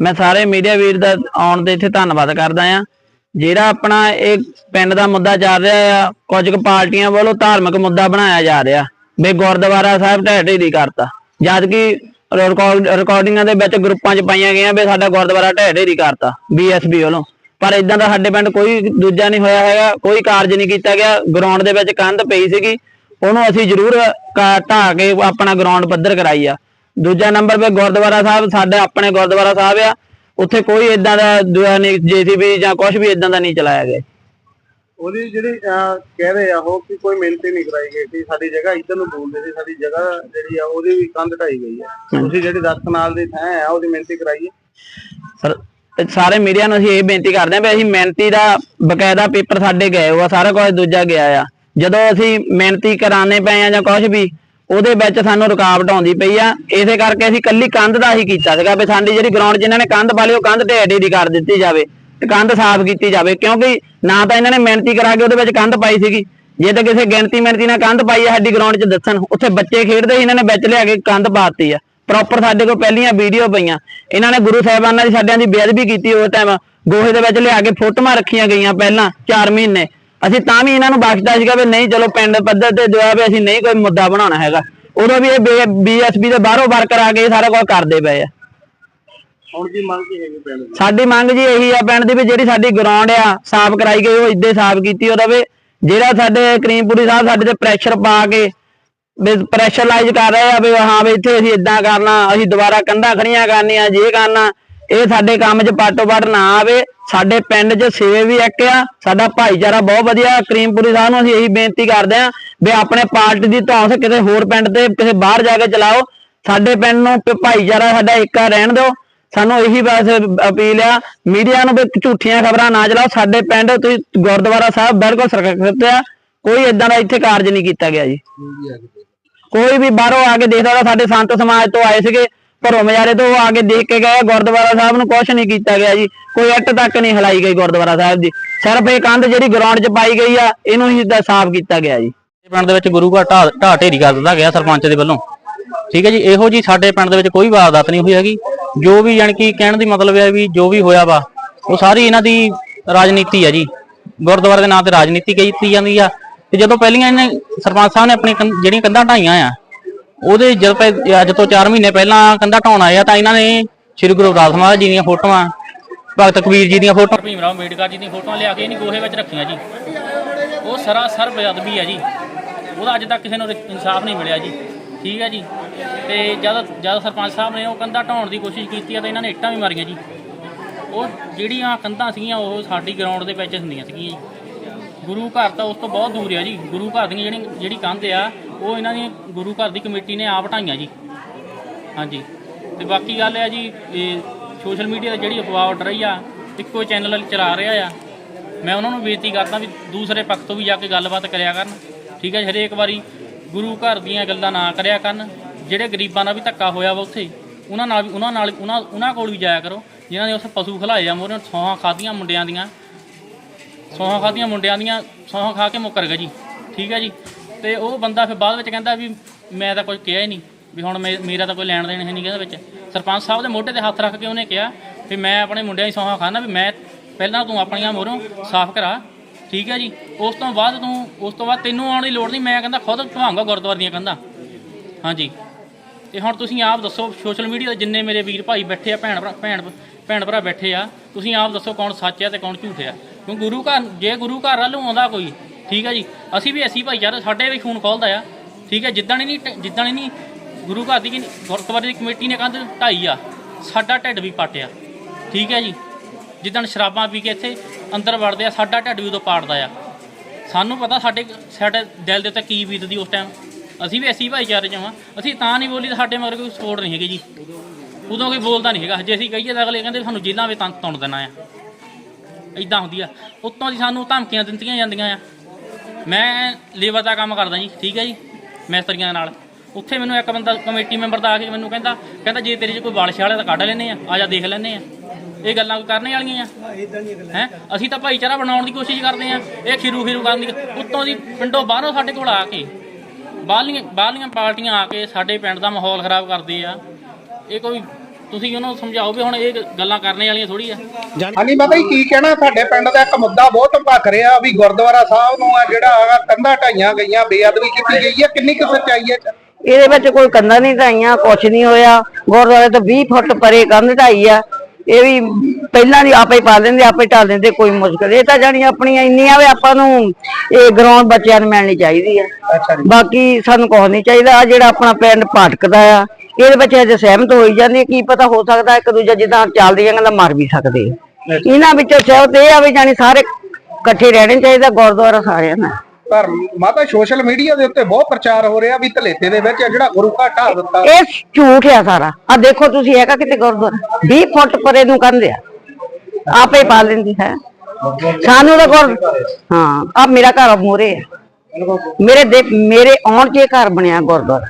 ਮੈਂ ਸਾਰੇ ਮੀਡੀਆ ਵੀਰ ਦਾ ਆਉਣ ਦੇ ਇੱਥੇ ਧੰਨਵਾਦ ਕਰਦਾ ਆ ਜਿਹੜਾ ਆਪਣਾ ਇਹ ਪਿੰਡ ਦਾ ਮੁੱਦਾ ਚੱਲ ਰਿਹਾ ਆ, ਕੁਝ ਕੁ ਪਾਰਟੀਆਂ ਵੱਲੋਂ ਧਾਰਮਿਕ ਮੁੱਦਾ ਬਣਾਇਆ ਜਾ ਰਿਹਾ, ਵੀ ਗੁਰਦੁਆਰਾ ਸਾਹਿਬ ਢਹਿ ਢੇਰੀ ਕਰਤਾ। ਜਦ ਕਿ ਰਿਕਾਰਡਿੰਗਾਂ ਦੇ ਵਿੱਚ ਗਰੁੱਪਾਂ 'ਚ ਪਾਈਆਂ ਗਈਆਂ ਵੀ ਸਾਡਾ ਗੁਰਦੁਆਰਾ ਢਹਿ ਢੇਰੀ ਕਰਤਾ ਬੀਐਸਬੀ ਵੱਲੋਂ। ਪਰ ਇਦਾਂ ਦਾ ਸਾਡੇ ਪਿੰਡ ਕੋਈ ਦੂਜਾ ਨਹੀਂ ਹੋਇਆ ਹੈਗਾ, ਕੋਈ ਕਾਰਜ ਨਹੀਂ ਕੀਤਾ ਗਿਆ। ਗਰਾਊਂਡ ਦੇ ਵਿੱਚ ਕੰਧ ਪਈ ਸੀਗੀ, ਉਹਨੂੰ ਅਸੀਂ ਜ਼ਰੂਰ ਕਾ- ਢਾਹ ਕੇ ਆਪਣਾ ਗਰਾਊਂਡ ਪੱਧਰ ਕਰਾਈ ਆ। ਦੂਜਾ ਨੰਬਰ 'ਤੇ ਗੁਰਦੁਆਰਾ ਸਾਹਿਬ ਸਾਡੇ ਆਪਣੇ ਗੁਰਦੁਆਰਾ ਸਾਹਿਬ ਆ। ਉੱਥੇ ਕੋਈ ਇਦਾਂ ਦਾ ਜੀਸੀਬੀ ਜਾਂ ਕੁਝ ਵੀ ਇਦਾਂ ਦਾ ਨਹੀਂ ਚਲਾਇਆ ਗਿਆ। ਉਹਦੀ ਜਿਹੜੀ ਕਹਿ ਰਹੇ ਆ ਉਹ ਕਿ ਕੋਈ ਮਿਹਨਤ ਨਹੀਂ ਕਰਾਈ ਗਈ ਸੀ। ਸਾਡੀ ਜਗ੍ਹਾ ਇੱਧਰ ਨੂੰ ਬੋਲਦੇ ਸੀ ਸਾਡੀ ਜਗ੍ਹਾ ਜਿਹੜੀ ਆ ਉਹਦੀ ਵੀ ਕੰਧ ਢਾਈ ਗਈ ਹੈ ਤੁਸੀਂ ਜਿਹੜੀ 10 ਕਨਾਲ ਦੀ ਥਾਂ ਆ ਉਹਦੀ ਮਿਹਨਤੀ ਕਰਾਈ ਹੈ ਸਰ ਸਾਰੇ ਮੀਡੀਆ ਨੂੰ ਅਸੀਂ ਇਹ ਬੇਨਤੀ ਕਰਦੇ ਹਾਂ ਵੀ ਅਸੀਂ ਮਿਹਨਤੀ ਦਾ ਬਕਾਇਦਾ ਪੇਪਰ ਸਾਡੇ ਗਏ ਹੋਆ ਸਾਰਾ ਕੁਝ ਦੂਜਾ ਗਿਆ ਆ। ਜਦੋਂ ਅਸੀਂ ਮਿਹਨਤੀ ਕਰਾਣੇ ਪਏ ਆ ਜਾਂ ਕੁਝ ਵੀ ਉਹਦੇ ਵਿੱਚ ਸਾਨੂੰ ਰੁਕਾਵਟ ਆਉਂਦੀ ਪਈ ਆ। ਇਸੇ ਕਰਕੇ ਅਸੀਂ ਕੱਲੀ ਕੰਧ ਦਾ ਹੀ ਕੀਤਾ ਸੀਗਾ ਵੀ ਸਾਡੀ ਜਿਹੜੀ ਗਰਾਊਂਡ ਜਿਨ੍ਹਾਂ ਨੇ ਕੰਧ ਪਾ ਲਈ ਉਹ ਕੰਧ ਢੇਡੀ ਦੀ ਕਰ ਦਿੱਤੀ ਜਾਵੇ ਤੇ ਕੰਧ ਸਾਫ਼ ਕੀਤੀ ਜਾਵੇ। ਕਿਉਂਕਿ ਨਾ ਤਾਂ ਇਹਨਾਂ ਨੇ ਮਿਹਨਤੀ ਕਰਾ ਕੇ ਉਹਦੇ ਵਿੱਚ ਕੰਧ ਪਾਈ ਸੀਗੀ। ਜੇ ਤਾਂ ਕਿਸੇ ਗਿਣਤੀ ਮਿਹਨਤੀ ਨਾਲ ਕੰਧ ਪਾਈ ਆ, ਸਾਡੀ ਗਰਾਊਂਡ 'ਚ ਦੱਸਣ, ਉੱਥੇ ਬੱਚੇ ਖੇਡਦੇ ਸੀ, ਇਹਨਾਂ ਨੇ ਵਿੱਚ ਲਿਆ ਕੇ ਕੰਧ ਪਾਤੀ ਆ। ਪ੍ਰੋਪਰ ਸਾਡੇ ਕੋਲ ਪਹਿਲੀਆਂ ਵੀਡੀਓ ਪਈਆਂ। ਇਹਨਾਂ ਨੇ ਗੁਰੂ ਸਾਹਿਬਾਨਾਂ ਦੀ ਸਾਡਿਆਂ ਦੀ ਬੇਅਦਬੀ ਕੀਤੀ ਉਸ ਟਾਈਮ ਗੋਹੇ ਦੇ ਵਿੱਚ ਲਿਆ ਕੇ ਫੋਟੋਆਂ ਰੱਖੀਆਂ ਗਈਆਂ ਪਹਿਲਾਂ 4 ਮਹੀਨੇ। ਅਸੀਂ ਤਾਂ ਵੀ ਇਹਨਾਂ ਨੂੰ ਬਖਸ਼ਦਾ ਸੀਗਾ ਵੀ ਨਹੀਂ ਚਲੋ ਪਿੰਡ ਪੱਧਰ ਤੇ ਜੋ ਹੈ ਵੀ ਅਸੀਂ ਨਹੀਂ ਕੋਈ ਮੁੱਦਾ ਬਣਾਉਣਾ ਹੈਗਾ। ਉਦੋਂ ਵੀ ਇਹ ਬੀਐਸਪੀ ਦੇ ਬਾਹਰੋਂ ਵਰਕਰ ਆ ਕੇ ਸਾਰਾ ਕੁਝ ਕਰਦੇ ਪਏ ਆ। ਹੁਣ ਕੀ ਮੰਗ ਕੀ ਹੈਗੀ ਪਿੰਡ ਦੀ? ਸਾਡੀ ਮੰਗ ਜੀ ਇਹੀ ਆ ਪਿੰਡ ਦੀ ਵੀ ਜਿਹੜੀ ਸਾਡੀ ਗਰਾਊਂਡ ਆ ਸਾਫ਼ ਕਰਾਈ ਗਈ ਉਹ ਇੱਦੇ ਸਾਫ਼ ਕੀਤੀ ਉਹ ਰਵੇ। ਜਿਹੜਾ ਸਾਡੇ ਕਰੀਮਪੁਰੀ ਸਾਹਿਬ ਸਾਡੇ ਤੇ ਪ੍ਰੈਸ਼ਰ ਪਾ ਕੇ ਵੀ ਪ੍ਰੈਸ਼ਰਾਈਜ਼ ਕਰ ਰਹੇ ਆ ਵੀ ਹਾਂ ਵੀ ਇੱਥੇ ਅਸੀਂ ਇਦਾਂ ਕਰਨਾ ਅਸੀਂ ਦੁਬਾਰਾ ਕੰਧਾਂ ਖੜੀਆਂ ਕਰਨੀਆਂ ਜੇ ਕਰਨਾ ਇਹ ਸਾਡੇ ਕੰਮ 'ਚ ਪਾਟੋ ਪਾਟ ਨਾ ਆਵੇ। ਸਾਡੇ ਪਿੰਡ 'ਚ ਸੇਵੇ ਵੀ ਇੱਕ ਆ। ਸਾਡਾ ਭਾਈਚਾਰਾ ਬਹੁਤ ਵਧੀਆ ਕਰੀਮਪੁਰੀ ਸਾਹਿਬ ਨੂੰ ਅਸੀਂ ਇਹੀ ਬੇਨਤੀ ਕਰਦੇ ਆ ਵੀ ਆਪਣੇ ਪਾਰਟੀ ਦੀ ਧੌਂਸ ਕਿਸੇ ਹੋਰ ਪਿੰਡ ਤੇ, ਕਿਸੇ ਬਾਹਰ ਜਾ ਕੇ ਚਲਾਓ। ਸਾਡੇ ਪਿੰਡ ਨੂੰ ਭਾਈਚਾਰਾ ਸਾਡਾ ਇੱਕਾ ਰਹਿਣ ਦਿਓ। ਸਾਨੂੰ ਇਹੀ ਬਸ ਅਪੀਲ ਆ, ਮੀਡੀਆ ਨੂੰ ਵੀ ਝੂਠੀਆਂ ਖਬਰਾਂ ਨਾ ਚਲਾਓ। ਸਾਡੇ ਪਿੰਡ, ਤੁਸੀਂ ਗੁਰਦੁਆਰਾ ਸਾਹਿਬ ਬਿਲਕੁਲ ਸੁਰੱਖਿਅਤ ਆ। ਕੋਈ ਇਦਾਂ ਦਾ ਇੱਥੇ ਕਾਰਜ ਨਹੀਂ ਕੀਤਾ ਗਿਆ ਜੀ। ਕੋਈ ਵੀ ਬਾਹਰੋਂ ਆ ਕੇ ਦੇਖਦਾ ਤਾਂ ਸਾਡੇ ਸੰਤ ਸਮਾਜ ਤੋਂ ਆਏ ਸੀਗੇ। ਘਰੋਂ ਮਜਾਰੇ ਤੋਂ ਆ ਕੇ ਦੇਖ ਕੇ ਗਏ, ਗੁਰਦੁਆਰਾ ਸਾਹਿਬ ਨੂੰ ਕੁਝ ਨਹੀਂ ਕੀਤਾ ਗਿਆ ਜੀ, ਕੋਈ ਇੱਟ ਤੱਕ ਨਹੀਂ ਹਲਾਈ ਗਈ ਗੁਰਦੁਆਰਾ ਸਾਹਿਬ ਦੀ ਸਿਰਫ ਇਹ ਕੰਧ ਜਿਹੜੀ ਗਰਾਊਂਡ 'ਚ ਪਾਈ ਗਈ ਆ, ਇਹਨੂੰ ਹੀ ਤਾਂ ਸਾਫ਼ ਕੀਤਾ ਗਿਆ ਜੀ। ਪਿੰਡ ਦੇ ਵਿੱਚ ਗੁਰੂ ਘਰ ਢਾਹ ਢਾਹ ਢੇਰੀ ਕਰ ਦਿੱਤਾ ਗਿਆ ਸਰਪੰਚ ਦੇ ਵੱਲੋਂ। ਠੀਕ ਹੈ ਜੀ, ਇਹੋ ਜੀ ਸਾਡੇ ਪਿੰਡ ਦੇ ਵਿੱਚ ਕੋਈ ਵਾਰਦਾਤ ਨਹੀਂ ਹੋਈ ਹੈਗੀ। ਜੋ ਵੀ ਯਾਨੀ ਕਿ ਕਹਿਣ ਦੀ ਮਤਲਬ ਹੈ ਵੀ ਜੋ ਵੀ ਹੋਇਆ ਵਾ, ਉਹ ਸਾਰੀ ਇਹਨਾਂ ਦੀ ਰਾਜਨੀਤੀ ਹੈ ਜੀ। ਗੁਰਦੁਆਰੇ ਦੇ ਨਾਂ ਤੇ ਰਾਜਨੀਤੀ ਕੀਤੀ ਜਾਂਦੀ ਆ। ਤੇ ਜਦੋਂ ਪਹਿਲੀਆਂ ਇਹਨੇ ਸਰਪੰਚ ਸਾਹਿਬ ਨੇ ਆਪਣੀ ਕੰਧ- ਜਿਹੜੀਆਂ ਕੰਧਾਂ ਢਾਈਆਂ ਆ ਉਹਦੇ ਜਦ ਪਹਿ- ਅੱਜ ਤੋਂ 4 ਮਹੀਨੇ ਪਹਿਲਾਂ ਕੰਧਾਂ ਢਾਉਣ ਆਏ ਆ, ਤਾਂ ਇਹਨਾਂ ਨੇ ਸ੍ਰੀ ਗੁਰੂ ਗ੍ਰੰਥ ਸਾਹਿਬ ਜੀ ਦੀਆਂ ਫੋਟੋਆਂ, ਭਗਤ ਕਬੀਰ ਜੀ ਦੀਆਂ ਫੋਟੋਆਂ ਭੀਮ ਰਾਓ ਅੰਬੇਡਕਰ ਜੀ ਦੀਆਂ ਫੋਟੋਆਂ ਲਿਆ ਕੇ ਨਹੀਂ ਗੋਹੇ ਵਿੱਚ ਰੱਖੀਆਂ ਜੀ। ਉਹ ਸਰਾਸਰ ਬੇਅਦਬੀ ਹੈ ਜੀ। ਉਹਦਾ ਅੱਜ ਤੱਕ ਕਿਸੇ ਨੂੰ ਇਨਸਾਫ ਨਹੀਂ ਮਿਲਿਆ ਜੀ। ਠੀਕ ਹੈ ਜੀ। ਤੇ ਜਦ ਜਦ ਸਰਪੰਚ ਸਾਹਿਬ ਨੇ ਉਹ ਕੰਧਾਂ ਢਾਉਣ ਦੀ ਕੋਸ਼ਿਸ਼ ਕੀਤੀ ਆ, ਤਾਂ ਇਹਨਾਂ ਨੇ ਇੱਟਾਂ ਵੀ ਮਾਰੀਆਂ ਜੀ। ਉਹ ਜਿਹੜੀਆਂ ਕੰਧਾਂ ਸੀਗੀਆਂ, ਉਹ ਸਾਡੀ ਗਰਾਊਂਡ ਦੇ ਵਿੱਚ ਹੁੰਦੀਆਂ ਸੀਗੀਆਂ ਜੀ। ਗੁਰੂ ਘਰ ਤਾਂ ਉਸ ਤੋਂ ਬਹੁਤ ਦੂਰ ਆ ਜੀ। ਗੁਰੂ ਘਰ ਦੀਆਂ ਜਿਹੜੀ ਜਿਹੜੀ ਕੰਧ ਆ ਉਹ ਇਹਨਾਂ ਦੀ ਗੁਰੂ ਘਰ ਦੀ ਕਮੇਟੀ ਨੇ ਆਪ ਢਾਈਆਂ ਜੀ। ਹਾਂਜੀ। ਤੇ ਬਾਕੀ ਗੱਲ ਹੈ ਜੀ ਇਹ ਸੋਸ਼ਲ ਮੀਡੀਆ ਤੇ ਜਿਹੜੀ ਅਫਵਾਹ ਉੱਡ ਰਹੀ ਆ ਇੱਕੋ ਚੈਨਲ ਚਲਾ ਰਿਹਾ ਆ। ਮੈਂ ਉਹਨਾਂ ਨੂੰ ਬੇਨਤੀ ਕਰਦਾ ਵੀ ਦੂਸਰੇ ਪੱਖ ਤੋਂ ਵੀ ਜਾ ਕੇ ਗੱਲਬਾਤ ਕਰਿਆ ਕਰਨ। ਠੀਕ ਹੈ ਜੀ, ਹਰੇਕ ਵਾਰੀ ਗੁਰੂ ਘਰ ਦੀਆਂ ਗੱਲਾਂ ਨਾ ਕਰਿਆ ਕਰਨ। ਜਿਹੜੇ ਗਰੀਬਾਂ ਨਾਲ ਵੀ ਧੱਕਾ ਹੋਇਆ ਵਾ ਉੱਥੇ ਉਹਨਾਂ ਨਾਲ ਵੀ ਉਹਨਾਂ ਨਾਲ ਉਹਨਾਂ ਉਹਨਾਂ ਕੋਲ ਵੀ ਜਾਇਆ ਕਰੋ। ਜਿਨ੍ਹਾਂ ਨੇ ਉੱਥੇ ਪਸ਼ੂ ਖਲਾਏ ਆ ਮੋਰੇ ਸੌਹਾਂ ਖਾਧੀਆਂ ਮੁੰਡਿਆਂ ਦੀਆਂ। ਸੌਹਾਂ ਖਾਧੀਆਂ ਮੁੰਡਿਆਂ ਦੀਆਂ ਸੌਹਾਂ ਖਾ ਕੇ ਮੁੱਕਰ ਗਏ ਜੀ। ਠੀਕ ਹੈ ਜੀ। ਤੇ ਉਹ ਬੰਦਾ ਫਿਰ ਬਾਅਦ ਵਿੱਚ ਕਹਿੰਦਾ ਵੀ ਮੈਂ ਤਾਂ ਕੁਝ ਕਿਹਾ ਹੀ ਨਹੀਂ, ਵੀ ਹੁਣ ਮੇ- ਮੇਰਾ ਤਾਂ ਕੋਈ ਲੈਣ ਦੇਣ ਹੈ ਨਹੀਂ ਇਹਦੇ ਵਿੱਚ। ਸਰਪੰਚ ਸਾਹਿਬ ਦੇ ਮੋਢੇ ਤੇ ਹੱਥ ਰੱਖ ਕੇ ਉਹਨੇ ਕਿਹਾ ਵੀ ਮੈਂ ਆਪਣੇ ਮੁੰਡਿਆਂ ਦੀ ਸੌਹਾਂ ਖਾਣਾ ਵੀ ਮੈਂ ਪਹਿਲਾਂ ਤੂੰ ਆਪਣੀਆਂ ਮੋਹਰੋਂ ਸਾਫ਼ ਕਰਾ, ਠੀਕ ਹੈ ਜੀ? ਉਸ ਤੋਂ ਬਾਅਦ ਤੂੰ, ਉਸ ਤੋਂ ਬਾਅਦ ਤੈਨੂੰ ਆਉਣ ਦੀ ਲੋੜ ਨਹੀਂ, ਮੈਂ ਕਹਿੰਦਾ ਖੁਦ ਧਵਾਂਗਾ ਗੁਰਦੁਆਰੇ ਦੀਆਂ ਕੰਧਾਂ। ਹਾਂਜੀ। ਤੇ ਹੁਣ ਤੁਸੀਂ ਆਪ ਦੱਸੋ, ਸੋਸ਼ਲ ਮੀਡੀਆ ਤੇ ਜਿੰਨੇ ਮੇਰੇ ਵੀਰ ਭਾਈ ਬੈਠੇ ਆ, ਭੈਣ ਭਰਾ, ਭੈਣ ਭੈਣ ਭਰਾ ਬੈਠੇ ਆ, ਤੁਸੀਂ ਆਪ ਦੱਸੋ ਕੌਣ ਸੱਚ ਆ ਤੇ ਕੌਣ ਝੂਠ ਆ। ਕਿਉਂ ਗੁਰੂ ਘਰ, ਜੇ ਗੁਰੂ ਘਰ ਵੱਲੋਂ ਆਉਂਦਾ ਕੋਈ ਠੀਕ ਹੈ ਜੀ? ਅਸੀਂ ਵੀ ਐਸੀ ਭਾਈਚਾਰਾ ਸਾਡੇ ਵੀ ਖੂਨ ਖੋਲਦਾ ਆ। ਠੀਕ ਹੈ ਜਿੱਦਣ ਹੀ ਨਹੀਂ ਜਿੱਦਣ ਹੀ ਨਹੀਂ ਗੁਰੂ ਘਰ ਦੀ ਕਿ- ਗੁਰਦੁਆਰੇ ਦੀ ਕਮੇਟੀ ਨੇ ਕੰਧ ਢਾਈ ਆ, ਸਾਡਾ ਢਿੱਡ ਵੀ ਪਾਟਿਆ। ਠੀਕ ਹੈ ਜੀ? ਜਿੱਦਣ ਸ਼ਰਾਬਾਂ ਪੀ ਕੇ ਇੱਥੇ ਅੰਦਰ ਵੜਦੇ ਆ, ਸਾਡਾ ਢਿੱਡ ਵੀ ਉਦੋਂ ਪਾੜਦਾ ਆ। ਸਾਨੂੰ ਪਤਾ ਸਾਡੇ ਸਾਡੇ ਦਿਲ ਦੇ ਉੱਤੇ ਕੀ ਬੀਤਦੀ ਉਸ ਟਾਈਮ ਅਸੀਂ ਵੀ ਐਸੀ ਭਾਈਚਾਰੇ ਚ ਹਾਂ ਅਸੀਂ ਤਾਂ ਨਹੀਂ ਬੋਲੀ ਤਾਂ ਸਾਡੇ ਮਗਰ ਕੋਈ ਸਪੋਰਟ ਨਹੀਂ ਹੈਗੀ ਜੀ। ਉਦੋਂ ਕੋਈ ਬੋਲਦਾ ਨਹੀਂ ਹੈਗਾ। ਜੇ ਅਸੀਂ ਕਹੀਏ ਤਾਂ ਅਗਲੇ ਕਹਿੰਦੇ ਸਾਨੂੰ ਜੇਲ੍ਹਾਂ ਵਿੱਚ ਤੰਗ ਤੁੰਨ ਦੇਣਾ ਆ। ਇਦਾਂ ਹੁੰਦੀ ਆ। ਉੱਤੋਂ ਦੀ ਸਾਨੂੰ ਧਮਕੀਆਂ ਦਿੱਤੀਆਂ ਜਾਂਦੀਆਂ ਆ। ਮੈਂ ਲੇਬਰ ਦਾ ਕੰਮ ਕਰਦਾ ਜੀ ਠੀਕ ਹੈ ਜੀ ਮਿਸਤਰੀਆਂ ਨਾਲ। ਉੱਥੇ ਮੈਨੂੰ ਇੱਕ ਬੰਦਾ ਕਮੇਟੀ ਮੈਂਬਰ ਦਾ ਆ ਕੇ ਮੈਨੂੰ ਕਹਿੰਦਾ ਕਹਿੰਦਾ ਜੇ ਤੇਰੇ 'ਚ ਕੋਈ ਬਾਲ ਛਾਲੇ ਤਾਂ ਕੱਢ ਲੈਨੇ ਆ ਆ ਜਾ ਦੇਖ ਲੈਨੇ ਆ। ਇਹ ਗੱਲਾਂ ਕੋਈ ਕਰਨੇ ਵਾਲੀਆਂ ਆ? ਹੈ ਅਸੀਂ ਤਾਂ ਭਾਈਚਾਰਾ ਬਣਾਉਣ ਦੀ ਕੋਸ਼ਿਸ਼ ਕਰਦੇ ਆ ਇਹ ਖੀਰੂ ਖੀਰੂ ਕਰਨ ਦੀ ਉੱਤੋਂ ਦੀ ਪਿੰਡੋਂ ਬਾਹਰੋਂ ਸਾਡੇ ਕੋਲ ਆ ਕੇ ਬਾਹਲੀਆਂ ਬਾਹਲੀਆਂ ਪਾਰਟੀਆਂ ਆ ਕੇ ਸਾਡੇ ਪਿੰਡ ਦਾ ਮਾਹੌਲ ਖਰਾਬ ਕਰਦੇ ਆ। ਇਹ ਕੋਈ ਤੁਸੀਂ ਉਹਨੂੰ ਸਮਝਾਓ ਵੀ ਹੁਣ ਇਹ ਗੱਲਾਂ ਕਰਨੇ ਵਾਲੀਆਂ ਥੋੜੀ ਆ। ਹਾਂਜੀ ਬਾਬਾ ਜੀ ਕੀ ਕਹਿਣਾ ਤੁਹਾਡੇ ਪਿੰਡ ਦਾ ਇੱਕ ਮੁੱਦਾ ਬਹੁਤ ਭਖ ਰਿਹਾ ਵੀ ਗੁਰਦੁਆਰਾ ਸਾਹਿਬ ਨੂੰ ਆ ਜਿਹੜਾ ਹੈਗਾ ਕੰਧਾਂ ਢਾਈਆਂ ਗਈਆਂ ਬੇਅਦਬੀ ਕੀਤੀ ਗਈ ਹੈ ਕਿੰਨੀ ਕੁ ਸੱਚਾਈ ਹੈ? ਇਹਦੇ ਵਿੱਚ ਕੋਈ ਕੰਧਾਂ ਨਹੀਂ ਢਾਈਆਂ ਕੁਛ ਨਹੀਂ ਹੋਇਆ। ਗੁਰਦੁਆਰੇ ਤੋਂ 20 ਫੁੱਟ ਪਰੇ ਕੰਧ ਢਾਈ ਆ। ਇਹ ਵੀ ਪਹਿਲਾਂ ਦੀ ਆਪੇ ਹੀ ਪਾ ਲੈਂਦੇ ਆਪੇ ਢਾਲ ਦਿੰਦੇ ਕੋਈ ਮੁਸ਼ਕਲ ਇਹ ਤਾਂ ਜਾਣੀ ਆਪਣੀਆਂ ਇੰਨੀਆਂ ਵੀ ਆਪਾਂ ਨੂੰ ਇਹ ਗਰਾਊਂਡ ਬੱਚਿਆਂ ਨੂੰ ਮਿਲਣੀ ਚਾਹੀਦੀ ਆ। ਅੱਛਾ ਜੀ। ਬਾਕੀ ਸਾਨੂੰ ਕੁਛ ਨਹੀਂ ਚਾਹੀਦਾ। ਆ ਜਿਹੜਾ ਆਪਣਾ ਪਿੰਡ ਭਟਕਦਾ ਆ ਇਹਦੇ ਵਿੱਚ ਅਜੇ ਸਹਿਮਤ ਹੋਈ ਜਾਂਦੀ ਹੈ, ਕੀ ਪਤਾ ਹੋ ਸਕਦਾ ਇੱਕ ਦੂਜਾ ਜਿੱਦਾਂ ਚੱਲਦੀਆਂ ਗੱਲਾਂ ਮਰ ਵੀ ਸਕਦੇ। ਇਹਨਾਂ ਵਿੱਚੋਂ ਸਹਿਮਤ ਇਹ ਆ ਵੀ ਜਾਣੀ ਸਾਰੇ ਇਕੱਠੇ ਰਹਿਣੇ ਚਾਹੀਦਾ ਗੁਰਦੁਆਰਾ ਸਾਰਿਆਂ ਦਾ ਪਰ ਮਾਤਾ ਸੋਸ਼ਲ ਮੀਡੀਆ ਦੇ ਉੱਤੇ ਬਹੁਤ ਪ੍ਰਚਾਰ ਹੋ ਰਿਹਾ ਵੀ ਧਲੇਤੇ ਦੇ ਵਿੱਚ ਜਿਹੜਾ ਗੁਰੂ ਘਰ ਢਾਹ ਦਿੱਤਾ। ਇਹ ਝੂਠ ਆ ਸਾਰਾ। ਆ ਦੇਖੋ ਤੁਸੀਂ ਹੈਗਾ ਕਿਤੇ ਗੁਰਦੁਆਰਾ? 20 ਫੁੱਟ ਪਰੇ ਨੂੰ ਕੰਧ ਆ। ਆਪੇ ਪਾ ਲੈਂਦੀ ਹੈ। ਸਾਨੂੰ ਤਾਂ ਗੁਰ ਹਾਂ ਆ ਮੇਰਾ ਘਰ ਮੋਰੇ ਆ। ਮੇਰੇ ਦੇ ਮੇਰੇ ਆਉਣ ਇਹ ਘਰ ਬਣਿਆ ਗੁਰਦੁਆਰਾ।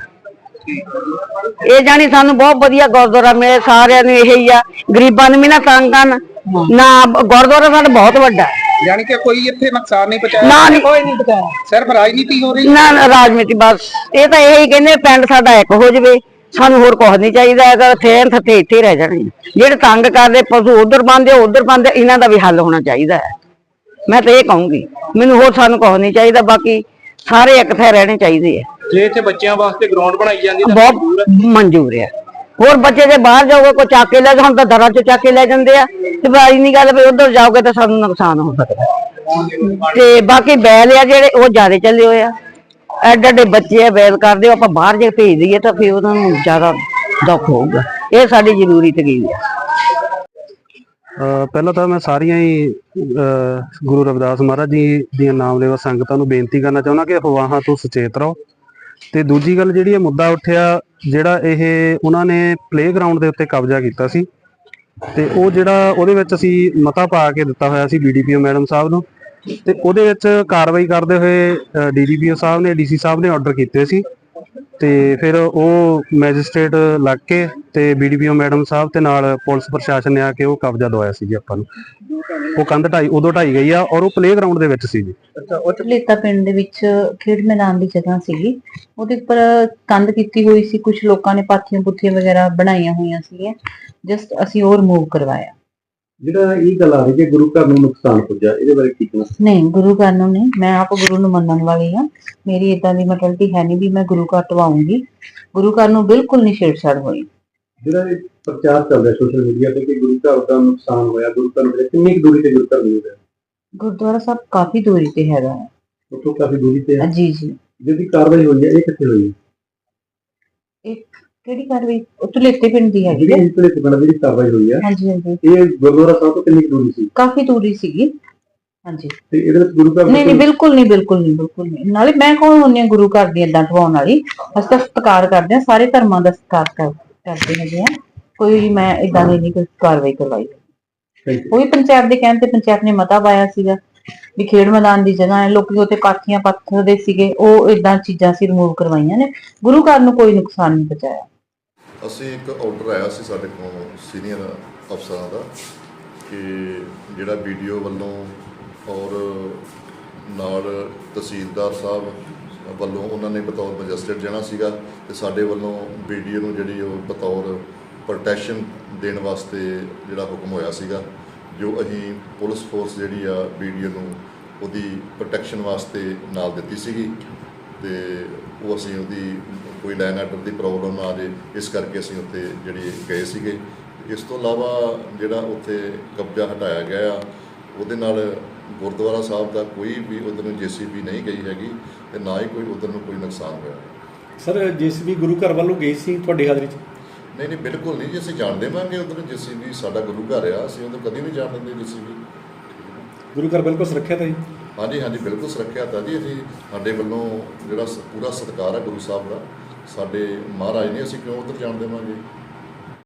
ਇਹ ਜਾਣੀ ਸਾਨੂੰ ਬਹੁਤ ਵਧੀਆ ਗੁਰਦੁਆਰਾ ਮਿਲੇ ਸਾਰਿਆਂ ਨੂੰ ਇਹ ਹੀ ਆ। ਗਰੀਬਾਂ ਨੂੰ ਵੀ ਨਾ ਤੰਗ ਕਰਨ। ਨਾ ਗੁਰਦੁਆਰਾ ਸਾਡਾ ਬਹੁਤ ਵੱਡਾ। ਯਾਨੀ ਕਿ ਕੋਈ ਇੱਥੇ ਨੁਕਸਾਨ ਨਹੀਂ ਪਹੁੰਚਾਇਆ? ਨਾ ਨਹੀਂ ਕੋਈ ਨਹੀਂ ਬਚਾਇਆ ਸਿਰਫ ਰਾਜਨੀਤੀ ਹੋ ਰਹੀ? ਨਾ ਨਾ ਰਾਜਨੀਤੀ ਬਸ। ਇਹ ਤਾਂ ਇਹੀ ਕਹਿੰਦੇ ਪਿੰਡ ਸਾਡਾ ਇੱਕ ਹੋ ਜਵੇ। ਸਾਨੂੰ ਹੋਰ ਕੁਝ ਨਹੀਂ ਚਾਹੀਦਾ। ਹੈਗਾ ਥੇਨ ਥੱਥੇ ਇੱਥੇ ਰਹਿ ਜਾਣੇ। ਜਿਹੜੇ ਤੰਗ ਕਰਦੇ ਪਸ਼ੂ ਉਧਰ ਬੰਦੇ ਉਧਰ ਬੰਦੇ ਇਹਨਾਂ ਦਾ ਵੀ ਹੱਲ ਹੋਣਾ ਚਾਹੀਦਾ ਹੈ। ਮੈਂ ਤਾਂ ਇਹ ਕਹੂੰਗੀ। ਮੈਨੂੰ ਹੋਰ ਸਾਨੂੰ ਕੁਝ ਨਹੀਂ ਚਾਹੀਦਾ। ਬਾਕੀ ਸਾਰੇ ਇੱਕ ਥਾਂ ਰਹਿਣੇ ਚਾਹੀਦੇ ਆ। ਜੇ ਇੱਥੇ ਬੱਚਿਆਂ ਵਾਸਤੇ ਗਰਾਊਂਡ ਬਣਾਈ ਜਾਂਦੀ ਬਹੁਤ ਮਨਜ਼ੂਰ ਆ ਹੋਰ ਬੱਚੇ ਜੇ ਬਾਹਰ ਜਾਓਗੇ ਕੋਈ ਚੱਕ ਕੇ ਲੈ ਜਾ ਹੁਣ ਤਾਂ ਦਰਾਂ ਚ ਚੱਕ ਕੇ ਲੈ ਜਾਂਦੇ ਆ। ਤੇ ਬਾਈ ਨਹੀਂ ਗੱਲ ਵੀ ਉਧਰ ਜਾਓਗੇ ਤਾਂ ਸਾਨੂੰ ਨੁਕਸਾਨ ਹੋ ਸਕਦਾ ਤੇ ਬਾਕੀ ਬੈਲ ਆ ਜਿਹੜੇ ਉਹ ਜ਼ਿਆਦਾ ਚੱਲੇ ਹੋਏ ਆ। ਐਡੇ ਐਡੇ ਬੱਚੇ ਆ ਬੈਲ ਕਰਦੇ ਆਪਾਂ ਬਾਹਰ ਜੇ ਭੇਜ ਦਈਏ ਤਾਂ ਫਿਰ ਉਹਨਾਂ ਨੂੰ ਜ਼ਿਆਦਾ ਦੁੱਖ ਹੋਊਗਾ। ਇਹ ਸਾਡੀ ਜ਼ਰੂਰੀ ਤਗੀ ਆ। ਅ, ਪਹਿਲਾਂ ਤਾਂ ਮੈਂ ਸਾਰੀਆਂ ਹੀ ਗੁਰੂ ਰਵਿਦਾਸ ਮਹਾਰਾਜ ਜੀ ਦੀਆਂ ਨਾਮ ਲੈਵਾ ਸੰਗਤਾਂ ਨੂੰ ਬੇਨਤੀ ਕਰਨਾ ਚਾਹੁੰਦਾ ਕਿ ਅਫਵਾਹਾਂ ਤੋਂ ਸੁਚੇਤ ਰਹੋ। ਤੇ ਦੂਜੀ ਗੱਲ ਜਿਹੜੀ ਇਹ ਮੁੱਦਾ ਉੱਠਿਆ, ਜਿਹੜਾ ਇਹ ਉਹਨਾਂ ਨੇ ਪਲੇਗਰਾਉਂਡ ਦੇ ਉੱਤੇ ਕਬਜ਼ਾ ਕੀਤਾ ਸੀ, ਤੇ ਉਹ ਜਿਹੜਾ ਉਹਦੇ ਵਿੱਚ ਅਸੀਂ ਮਤਾ ਪਾ ਕੇ ਦਿੱਤਾ ਹੋਇਆ ਸੀ ਬੀਡੀਪੀਓ ਮੈਡਮ ਸਾਹਿਬ ਨੂੰ, ਤੇ ਉਹਦੇ ਵਿੱਚ ਕਾਰਵਾਈ ਕਰਦੇ ਹੋਏ ਡੀਡੀਪੀਓ ਸਾਹਿਬ ਨੇ ਡੀਸੀ ਸਾਹਿਬ ਨੇ ਆਰਡਰ ਕੀਤੇ ਸੀ। ਤੇ ਫਿਰ ਉਹ ਮੈਜਿਸਟ੍ਰੇਟ ਲੱਗ ਕੇ ਤੇ ਬੀਡੀਪੀਓ ਮੈਡਮ ਸਾਹਿਬ ਤੇ ਨਾਲ ਪੁਲਿਸ ਪ੍ਰਸ਼ਾਸਨ ਨੇ ਆ ਕੇ ਉਹ ਕਬਜ਼ਾ ਦਵਾਇਆ ਸੀ ਜੀ ਆਪਾਂ ਨੂੰ। ਉਹ ਕੰਧ ਢਾਈ, ਉਦੋਂ ਢਾਈ ਗਈ ਆ ਔਰ ਉਹ ਪਲੇਗਰਾਉਂਡ ਦੇ ਵਿੱਚ ਸੀ ਜੀ। ਲੇਤਾ ਪਿੰਡ ਦੇ ਵਿੱਚ ਖੇਡ ਮੈਦਾਨ ਦੀ ਜਗ੍ਹਾ ਸੀਗੀ। ਉਹਦੇ ਉੱਪਰ ਕੰਧ ਕੀਤੀ ਹੋਈ ਸੀ ਕੁਝ ਲੋਕਾਂ ਨੇ ਪਾਥੀਆਂ ਪੁੱਥੀਆਂ ਵਗੈਰਾ ਬਣਾਈਆਂ ਹੋਈਆਂ ਸੀਗੀਆਂ। ਜਸਟ ਅਸੀਂ ਉਹ ਰਿਮੂਵ ਕਰਵਾਇਆ। ਜਿਹੜਾ ਇਹ ਗੱਲ ਆ ਰਹੀ ਕਿ ਗੁਰੂ ਘਰ ਨੂੰ ਨੁਕਸਾਨ ਪੁੱਜਾ ਇਹਦੇ ਬਾਰੇ ਕੀ ਕਹਿਣਾ? ਨਹੀਂ ਗੁਰੂ ਘਰ ਨੂੰ ਨਹੀਂ ਮੈਂ ਆਪ ਗੁਰੂ ਨੂੰ ਮੰਨਣ ਵਾਲੀ ਹਾਂ। ਮੇਰੀ ਇਦਾਂ ਦੀ ਮੈਂਟੈਲਿਟੀ ਹੈ ਨਹੀਂ ਵੀ ਮੈਂ ਗੁਰੂ ਘਰ ਟਵਾਉਂਗੀ ਗੁਰੂ ਘਰ ਨੂੰ ਬਿਲਕੁਲ ਨਹੀਂ ਛੇੜਛਾੜ ਹੋਈ। ਜਿਹੜਾ ਇਹ ਪ੍ਰਚਾਰ ਚੱਲ ਰਿਹਾ ਸੋਸ਼ਲ ਮੀਡੀਆ ਤੇ ਕਿ ਗੁਰੂ ਘਰ ਦਾ ਨੁਕਸਾਨ ਹੋਇਆ ਗੁਰੂ ਘਰ ਦੇ ਕਿੰਨੀ ਕੁ ਦੂਰੀ ਤੇ ਗੁਰੂ ਘਰ ਹੋਇਆ? ਗੁਰਦੁਆਰਾ ਸਾਹਿਬ ਕਾਫੀ ਦੂਰੀ ਤੇ ਹੈਗਾ ਹੈ। ਉੱਥੋਂ ਕਾਫੀ ਦੂਰੀ ਤੇ ਹੈ? ਜੀ ਜੀ। ਜਿਹਦੀ ਕਾਰਵਾਈ ਹੋਈ ਹੈ ਇਹ ਕਿੱਥੇ ਹੋਈ ਹੈ? ਕਿਹੜੀ ਕਾਰਵਾਈ ਉਹ ਲੇਤੇ ਪਿੰਡ ਦੀ ਹੈਗੀ ਜਿਹੜੀ ਹੈ। ਇਸ ਵੇਲੇ ਪਿੰਡ ਦੀ ਜਿਹੜੀ ਕਾਰਵਾਈ ਹੋਈ ਹੈ ਹਾਂਜੀ ਹਾਂਜੀ। ਇਹ ਗੁਰਦੁਆਰਾ ਸਾਹਿਬ ਤੋਂ ਕਿੰਨੀ ਕੁ ਦੂਰੀ ਸੀ? ਕਾਫੀ ਦੂਰੀ ਸੀਗੀ। ਹਾਂਜੀ। ਤੇ ਇਹਦੇ ਵਿੱਚ ਗੁਰੂ ਘਰ ਨਹੀਂ ਨਹੀਂ ਬਿਲਕੁਲ ਨਹੀਂ ਬਿਲਕੁਲ ਨਹੀਂ ਬਿਲਕੁਲ ਨਹੀਂ। ਨਾਲੇ ਮੈਂ ਕੌਣ ਹੁੰਨੀ ਆ ਗੁਰੂ ਘਰ ਦੀ ਏਦਾਂ ਢਵਾਉਣ ਵਾਲੀ? ਅਸੀਂ ਤਾਂ ਸਤਿਕਾਰ ਕਰਦੇ ਆ ਸਾਰੇ ਧਰਮਾਂ ਦਾ ਸਤਿਕਾਰ ਕਰ- ਕਰਦੇ ਹੈਗੇ ਆ ਕੋਈ ਮੈਂ ਇਦਾਂ ਦੀ ਨਹੀਂ ਕੋਈ ਕਾਰਵਾਈ ਕਰਵਾਈ। Thank you. ਵੀ ਪੰਚਾਇਤ ਦੇ ਕਹਿਣ ਤੇ ਪੰਚਾਇਤ ਨੇ ਮਤਾ ਪਾਇਆ ਸੀਗਾ ਵੀ ਖੇਡ ਮੈਦਾਨ ਦੀ ਜਗ੍ਹਾ ਹੈ। ਲੋਕੀ ਉੱਥੇ ਪਾਥੀਆਂ ਪੱਥਰ ਦੇ ਸੀਗੇ। ਉਹ ਇਦਾਂ ਚੀਜ਼ਾਂ ਸੀ ਰਿਮੂਵ ਕਰਵਾਈਆਂ ਨੇ। ਗੁਰੂ ਘਰ ਨੂੰ ਕੋਈ ਨੁਕਸਾਨ ਨਹੀਂ ਪਹੁੰਚਾਇਆ। ਅਸੀਂ ਇੱਕ ਆਰਡਰ ਆਇਆ ਸੀ ਸਾਡੇ ਕੋਲ ਸੀਨੀਅਰ ਅਫਸਰਾਂ ਦਾ ਕਿ ਜਿਹੜਾ ਵੀਡੀਓ ਵੱਲੋਂ ਔਰ ਨਾਲ ਤਹਿਸੀਲਦਾਰ ਸਾਹਿਬ ਵੱਲੋਂ ਉਹਨਾਂ ਨੇ ਬਤੌਰ ਮੈਜਿਸਟਰੇਟ ਜਾਣਾ ਸੀਗਾ ਤੇ ਸਾਡੇ ਵੱਲੋਂ ਵੀਡੀਓ ਨੂੰ ਜਿਹੜੀ ਉਹ ਬਤੌਰ ਪ੍ਰੋਟੈਕਸ਼ਨ ਦੇਣ ਵਾਸਤੇ ਜਿਹੜਾ ਹੁਕਮ ਹੋਇਆ ਸੀਗਾ, ਜੋ ਅਸੀਂ ਪੁਲਿਸ ਫੋਰਸ ਜਿਹੜੀ ਆ ਵੀਡੀਓ ਨੂੰ ਉਹਦੀ ਪ੍ਰੋਟੈਕਸ਼ਨ ਵਾਸਤੇ ਨਾਲ ਦਿੱਤੀ ਸੀਗੀ। ਤੇ ਉਹ ਅਸੀਂ ਉਹਦੀ ਕੋਈ ਲਾਈਨ ਆਰਡਰ ਦੀ ਪ੍ਰੋਬਲਮ ਆ ਜੇ ਇਸ ਕਰਕੇ ਅਸੀਂ ਉੱਥੇ ਜਿਹੜੀ ਗਏ ਸੀਗੇ। ਇਸ ਤੋਂ ਇਲਾਵਾ ਜਿਹੜਾ ਉੱਥੇ ਕਬਜ਼ਾ ਹਟਾਇਆ ਗਿਆ ਆ ਉਹਦੇ ਨਾਲ ਗੁਰਦੁਆਰਾ ਸਾਹਿਬ ਦਾ ਕੋਈ ਵੀ ਉਧਰ ਨੂੰ ਜੀਸੀਬੀ ਨਹੀਂ ਗਈ ਹੈਗੀ ਤੇ ਨਾ ਹੀ ਕੋਈ ਉਧਰ ਨੂੰ ਕੋਈ ਨੁਕਸਾਨ ਹੋਇਆ। ਸਰ ਜੀਸੀਬੀ ਗੁਰੂ ਘਰ ਵੱਲੋਂ ਗਈ ਸੀ ਤੁਹਾਡੀ ਹਾਜ਼ਰੀ 'ਚ? ਨਹੀਂ ਨਹੀਂ ਬਿਲਕੁਲ ਨਹੀਂ ਜੀ ਅਸੀਂ ਜਾਣ ਦੇਵਾਂਗੇ ਉਧਰ ਜੀਸੀਬੀ ਸਾਡਾ ਗੁਰੂ ਘਰ ਆ ਅਸੀਂ ਉਧਰ ਕਦੀ ਨਹੀਂ ਜਾਣ ਦਿੰਦੇ ਜੀਸੀਬੀ। ਗੁਰੂ ਘਰ ਬਿਲਕੁਲ ਸੁਰੱਖਿਅਤ ਹੈ ਜੀ। ਹਾਂਜੀ ਹਾਂਜੀ, ਬਿਲਕੁਲ ਸੁਰੱਖਿਆ ਤਾਂ ਜੀ ਅਸੀਂ ਸਾਡੇ ਵੱਲੋਂ ਜਿਹੜਾ ਸ- ਪੂਰਾ ਸਤਿਕਾਰ ਹੈ ਗੁਰੂ ਸਾਹਿਬ ਦਾ। ਸਾਡੇ ਮਹਾਰਾਜ ਨੇ ਅਸੀਂ ਕਿਉਂ ਉੱਧਰ ਜਾਣ ਦੇਵਾਂਗੇ?